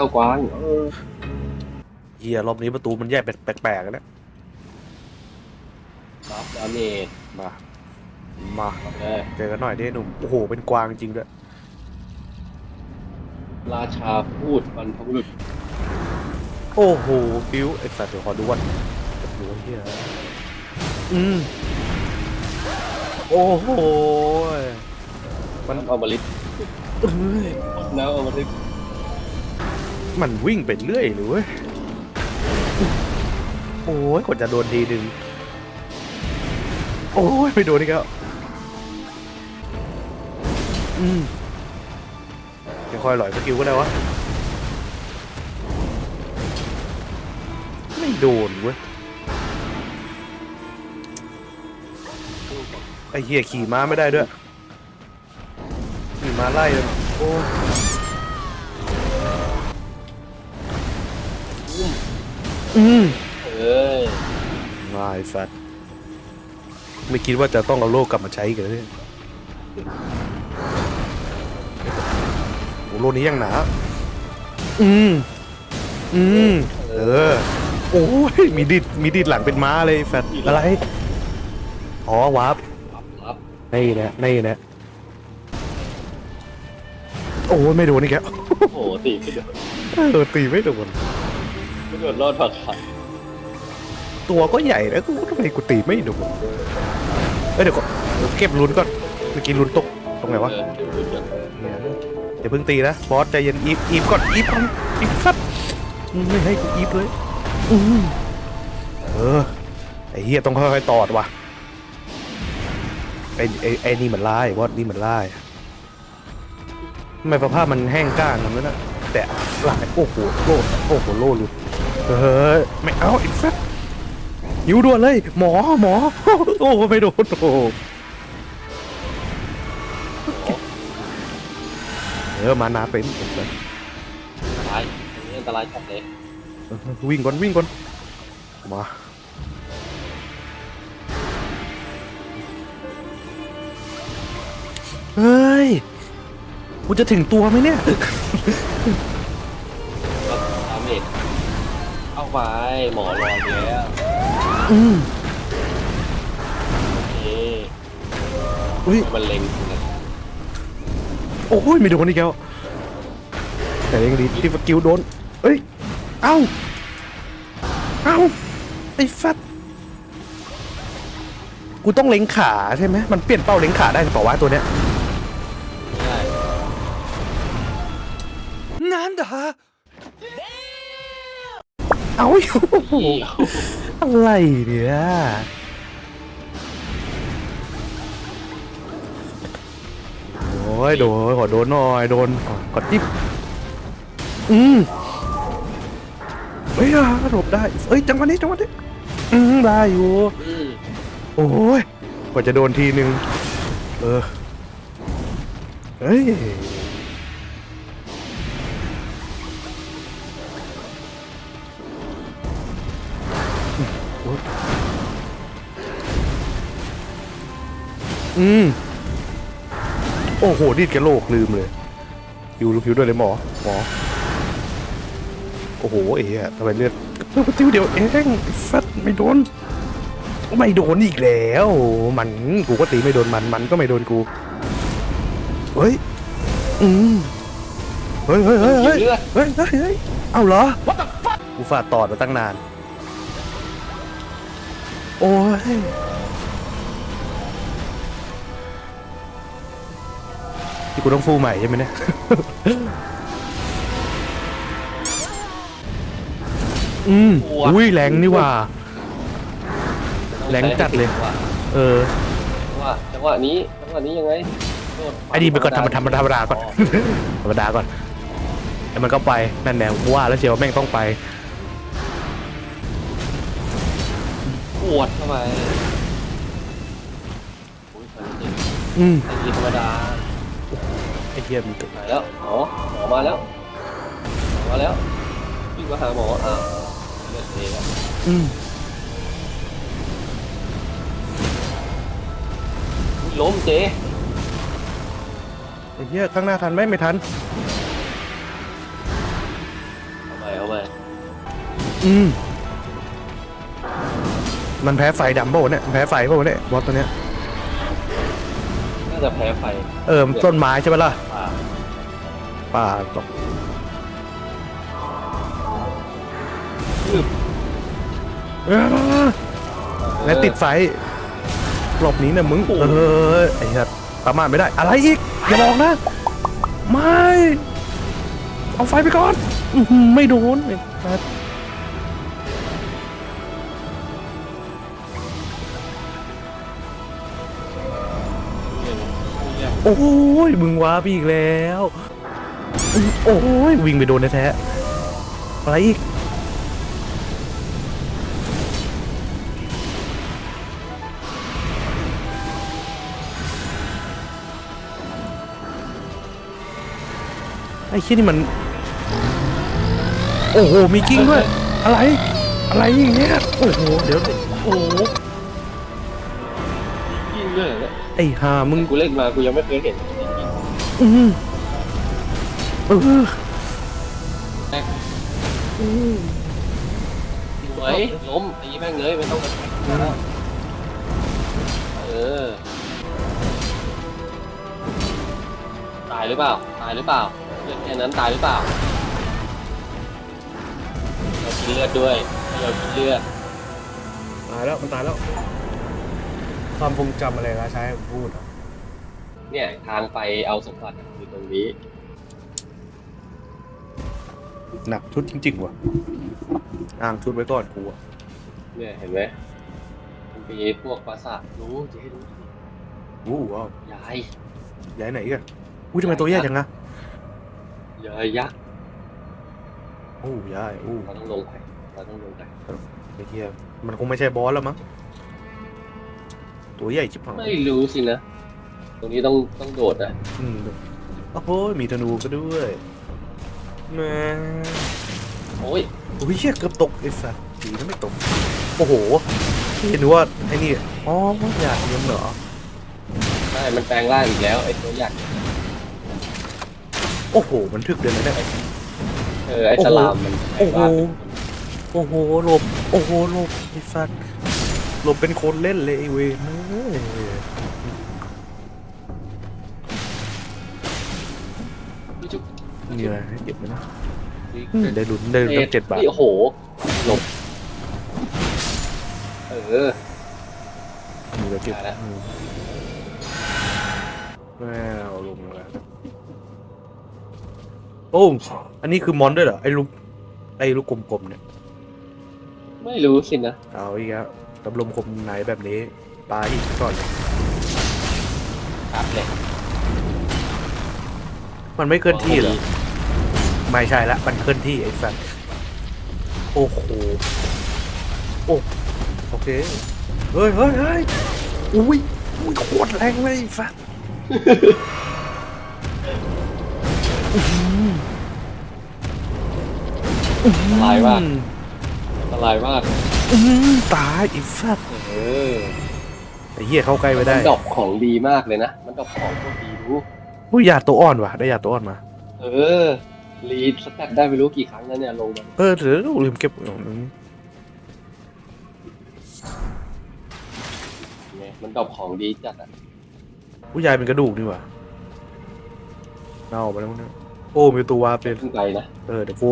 เทพเจ้ากวางเออเฮียรอบนี้ประตูมันแยกแปลกๆนะรับดาเมจมา มาเลยเจอกันหน่อยดิหนุ่ม โอ้โห เป็นกวางจริงด้วย ราชาพูดบรรพบุรุษโอ้โหบิวไอ้สัตว์เดี๋ยวขอดูวันดูเฮียอืม โอ้โห มัน น้ำอมฤตเอ้ยน้ำอมฤต มันวิ่งไปเรื่อยเลยเว้ยโอ้ยกว่าจะโดนทีหนึ่งโอ้ยไม่โดนอีกแล้วอืมเดี๋ยวคอยหลอยสกิลก็ได้วะ ไม่โดนเว้ย ไอ้เหี้ยขี่ม้าไม่ได้ด้วยขี่ม้าไล่เลยโอ้ อืมเอ้ยมาไอ้สัตว์ไม่คิดว่าจะต้องเอาโลกกลับมาใช้อีกันเลยโอ้โลกนี้ยังหนา อืมอืมเออ โอ้ย มีดิดมีดิดหลังเป็นม้าเลยแฟตอะไร อ๋อวาร์ปรับรับนี่นะนี่นะโอ้ยไม่โดนนี่แกแล้วโอ้โหตีไม่โดนเออตีไม่โดน ไม่โดนรอดผักขาดตัวก็ใหญ่แล้วกูทำไมกูตีไม่โดนเอ้ยเดี๋ยวก่อนเดี๋ยวเก็บลุ้นก่อนเมื่อกี้ลุ้นตกตรงไหนวะ เออเดี๋ยวดูเดี๋ยวเนี่ยอย่าเพิ่งตีนะบอสใจเย็นอีฟอีฟก่อนอีฟก่อนอีฟครับไม่ให้กูอีฟเลยอืมเออไอ้เฮียต้องค่อยๆตอดว่ะไอ้ไอ้ไอ้นี่มันไล่บอสนี่มันไล่ทำไมประภาพมันแห้งก้านอย่างนั้นนะแต่หลายโอ้โหโลดโอ้โหโลดหลุด เฮ้ยไม่เอาอีกสักหิวด่วนเลย หมอหมอ โอ้โหไม่โดนโอ้โหเออมานาเป็นไอ้สัสอันตรายอันนี้อันตรายจัดเลยวิ่งก่อนวิ่งก่อนมาเฮ้ยกูจะถึงตัวไหมเนี่ย ไปหมอรออยู่แล้ว อืม โอเค อุ้ย มันเล็งนะ โอ้ยไม่โดนอีกแล้วแต่ยังดีที่สกิลโดนเอ้ยเอ้าเอ้าไอ้ฟัดกูต้องเล็งขาใช่ไหมมันเปลี่ยนเป้าเล็งขาได้หรือเปล่าวะตัวเนี้ย ไม่ได้ なんだ เอาอยู่เหี้ยอะไรเนี่ยโอ้ยโดนขอโดนหน่อยโดนกดจิ๊บอืมเฮ้ยอะหลบได้เอ้ยจังหวะนี้จังหวะนี้อืมได้อยู่ อืมโอ้ยกว่าจะโดนทีนึง เออ เฮ้ย อืม โอ้โหดิดกระโหลกลืมเลยผิวผิวด้วยเลยหมอ หมอ โอ้โหเอ๋ทำไมเลือดเพิ่มติ้วเดียวเองฟัดไม่โดน ไม่โดนอีกแล้ว มันกูก็ตีไม่โดนมัน มันก็ไม่โดนกู เฮ้ย อืม เฮ้ยเฮ้ยเฮ้ยเฮ้ยเลือดเฮ้ยเฮ้ยเฮ้ยเอาเหรอกูฝาดตอดมาตั้งนาน โอ้ย กูต้องฟูใหม่ใช่ไหมเนี่ยอืมอุ้ยแรงนี่หว่า แรงจัดเลย เออจังหวะจังหวะนี้จังหวะนี้ยังไงโดดไอ้นี่ไปก่อนทำธรรมดาธรรมดาก่อนธรรมดาก่อนไอ้มันก็ไปนั่นแหละกูว่าแล้วเชียวแม่งต้องไปปวดเข้าไปโอ้ยสันติอืมไอ้ทีธรรมดา ฮียมตัวาแล้วหมอหมอมาแล้วหมอมาแล้วพี่มาหาหมออ่าเลือดเองอืมล้มเจ๊ไอ้เฮียข้างหน้าทันไหมไม่ทัน เอาไปเอาไปอืมมันแพ้ไฟดำโบเนี่ยแพ้ไฟโบเนี่ยบอสตัวเนี้ยาจะแพ้ไฟเออมันต้นไม้ใช่ไหมล่ะป่าป่าตกอืมเออแล้วติดไฟรอบนี้เนี่ยมึงเออไอ้เหี้ยประมาทไม่ได้ อะไรอีก อย่าบอกนะ ไม่ เอาไฟไปก่อน อื้อหือไม่โดนไอ้สัสเโอ้ยมึงว้าพี่อีกแล้วอื้อโอ้ยวิ่งไปโดนแท้ๆอะไรอีกไอ้เชี่ยนี่มัน โอ้โห มีกิ้งด้วย อะไร อะไรอย่างเงี้ย โอ้โห เดี๋ยว โอ้โหยิ่งด้วยเหร ไอ้ห่ามึงกูเล่นมากูยังไม่เคยเห็นอืมเออสวยล้มตีแม่งเลยไม่ต้องเออตายหรือเปล่าตายหรือเปล่าเลือดแค่นั้นตายหรือเปล่าเรากินเลือดด้วยเรากินเลือดตายแล้วมันตายแล้ว ความทรงจำอะไรนะใช้พูดอะเนี่ยทางไปเอาสมบัติอยู่ตรงนี้ หนักชุดจริงๆว่ะอ่างชุดไว้ก่อนกูอะเนี่ยเห็นไหมมันมีพวกปราสาทรู้จะให้รู้อู้ว้าวยายย้ายไหนกันอุ้ยทำไมตัวแย่จังอะยายยักษ์อู้ย้ายอู้เราต้องลงไปเราต้องลงไปไอ้เหี้ยมันคงไม่ใช่บอสแล้วมั้ง ตัวใหญ่ชิบหายไม่รู้สินะ ตรงนี้ต้องต้องโดดนะอืมโอ้โหมีธนูก็ด้วยแหม่โอ้ยโอ้ยเชี่ยเกือบตกไอ้สัสดีนะไม่ตก โอ้โหเห็นว่าไอ้นี่อ๋ออยากเลี้ยงเหรอใช่มันแปลงร่างอีกแล้วไอ้ตัวยักษ์โอ้โห มันถึกเดินไม่ได้เออไอ้ฉลามมันแปลโอ้งโหร่างโอ้โหหลบโอ้โหหลบไอ้สัส หลบเป็นคนเล่นเลยไอ้เวยเฮ้ยพี่จุ๊บมีอะไรให้เก็บไหมนะอืมได้ลุ้นได้ลุ้นตั้งเจ็ดบาทนี่โอ้โหหลบเออ มีอะไรเก็บได้แล้ว อืมแมวลงแล้วโอ้ อันนี้คือมอนด้วยเหรอ ไอ้ลูก ไอ้ลูกกลมๆเนี่ย ไม่รู้สินะ เอาอีกแล้วตำลมคมไหนแบบนี้ปลาอีกก่อนเลยครับเลยมันไม่เคลื่อนที่เหรอ ไม่ใช่ละ มันเคลื่อนที่ไอ้สัตว์โอ้โห โอ้ โอเค เฮ้ยเฮ้ยเฮ้ยอุ้ยอุ้ยโคตรแรงเลยไอ้สัตว์อื้อหืออันตรายมา กอันตรายมากอื้อหือตายไอ้สัตว์เออไอ้เหี้ยเข้าใกล้ไม่ได้มันดอกของดีมากเลยนะ มันดอกของพวกดีรู้อุ้ยยาตัวอ่อนว่ะ ได้ยาตัวอ่อนมา เออรีดสแตทได้ไม่รู้กี่ครั้งแล้วเนี่ยลงมาเออเดี๋ยวลืมเก็บของนึงเนี่ยมันดอกของดีจัดอะผู้ยายเป็นกระดูกนี่หว่าเน่าไปแล้วเนี่ย โอ้มีตัววาเป็นขึ้นไปนะเออเดี๋ยวกู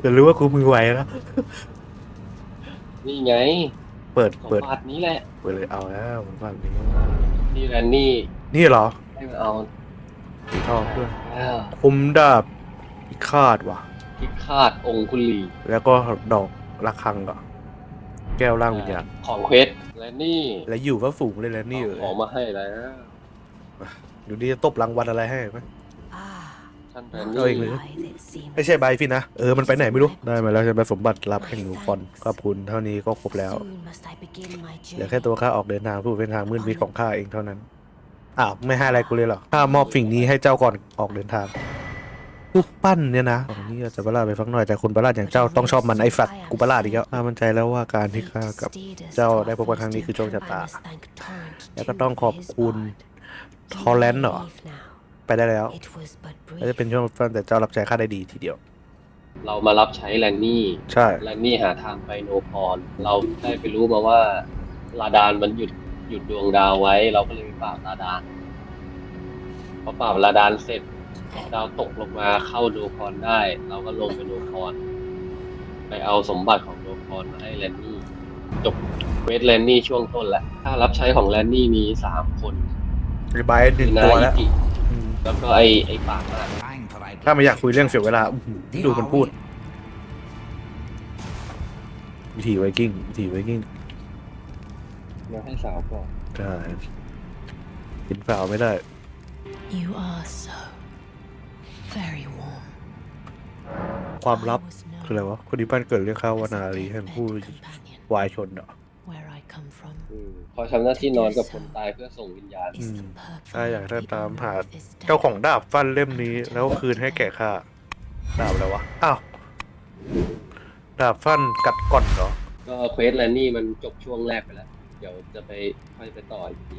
เดี๋ยวรู้ว่ากูมือไวแล้วนี่ไงเปิดสมเปิดบัตินี้แหละเปิดเลยเอาแล้วผมฟังนี้นี่แหละนี่นี่เหรอให้มันเอาสีทองด้วยแล้วคมดาบพิฆาตว่ะ พิฆาตองคุลีแล้วก็ดอกระฆังก่อนแก้วร่างวิญญาณของเควสและนี่และอยู่ก็สูงเลยแล้วนี่เอขออมาให้แล้ว ดูดิจะตบรางวัลอะไรให้ไหม Ah, ท่านแพนเอาอีกเลย life it seems. ไม่ใช่ใบพี่นะ เออ มันไปไหนไม่รู้ ได้มาแล้วใช่ไหมสมบัติลับแห่งหนูฟอนขอบคุณเท่านี้ก็ครบแล้ว Soon must I begin my เหลือ journey. แค่ตัวข้าออกเดินทางผู้เป็นทางมืดมิดของข้าเองเท่านั้น อ้าว ไม่ให้อะไรกูเลยเหรอ ข้ามอบสิ่งนี้ให้เจ้าก่อนออกเดินทาง รูปปั้นเนี่ยนะของนี้จะประหลาดไปฟังหน่อยแต่คนประหลาดอย่างเจ้าต้องชอบมันไอ้ฝัดกูประหลาดอีกแล้วข้ามั่นใจแล้วว่าการที่ข้ากับเจ้าได้พบกันครั้งนี้คือโชคชะตา แล้วก็ต้องขอบคุณทอร์เรนต์เหรอ ไปได้แล้ว It was but น่าจะ brief. เป็นช่วงสั้นแต่เจ้ารับใช้ข้าได้ดีทีเดียว เรามารับใช้แลนนี่ใช่แลนนี่หาทางไปโนพร เราได้ไปรู้มาว่าลาดานมันหยุดหยุดดวงดาวไว้ เราก็เลยไปปราบลาดานพอปราบลาดานเสร็จดาวตกลงมาเข้าโนพรได้ เราก็ลงไปโนพร ไปเอาสมบัติของโนพรมาให้แลนนี่จบเวทแลนนี่ช่วงต้นแล้วถ้ารับใช้ของแลนนี่มีสามคนรีบายหนึ่งนาตัวอิแล้วกิอืม แล้วก็ไอไอปากมากถ้าไม่อยากคุยเรื่องเสียเวลาอื้อหือดูมันพูด วิธีไวกิ้งวิธีไวกิ้งเดี๋ยวให้สาวก่อนใช่กินเปล่าไม่ได้ You are so very warm. ความลับ I was known คืออะไรวะคนที่บ้านเกิดเรียกข้าวว่านาลี as a ให้มัน deathbed พูด companion. วายชนเหรอ Where I come from อืมคอยทำหน้าที่นอนกับคนตายเพื่อส่งวิญญาณ is Mm. the purple ถ้าอยากจะตามหา of this เจ้าของ death. ดาบฟันเล่มนี้แล้วคืนให้แก่ข้าดาบอะไรวะ อ้าว ดาบฟันกัดก่อนเหรอ ก็เควสแลนนี่มันจบช่วงแรกไปแล้ว เดี๋ยวจะไปค่อยไปต่ออีกที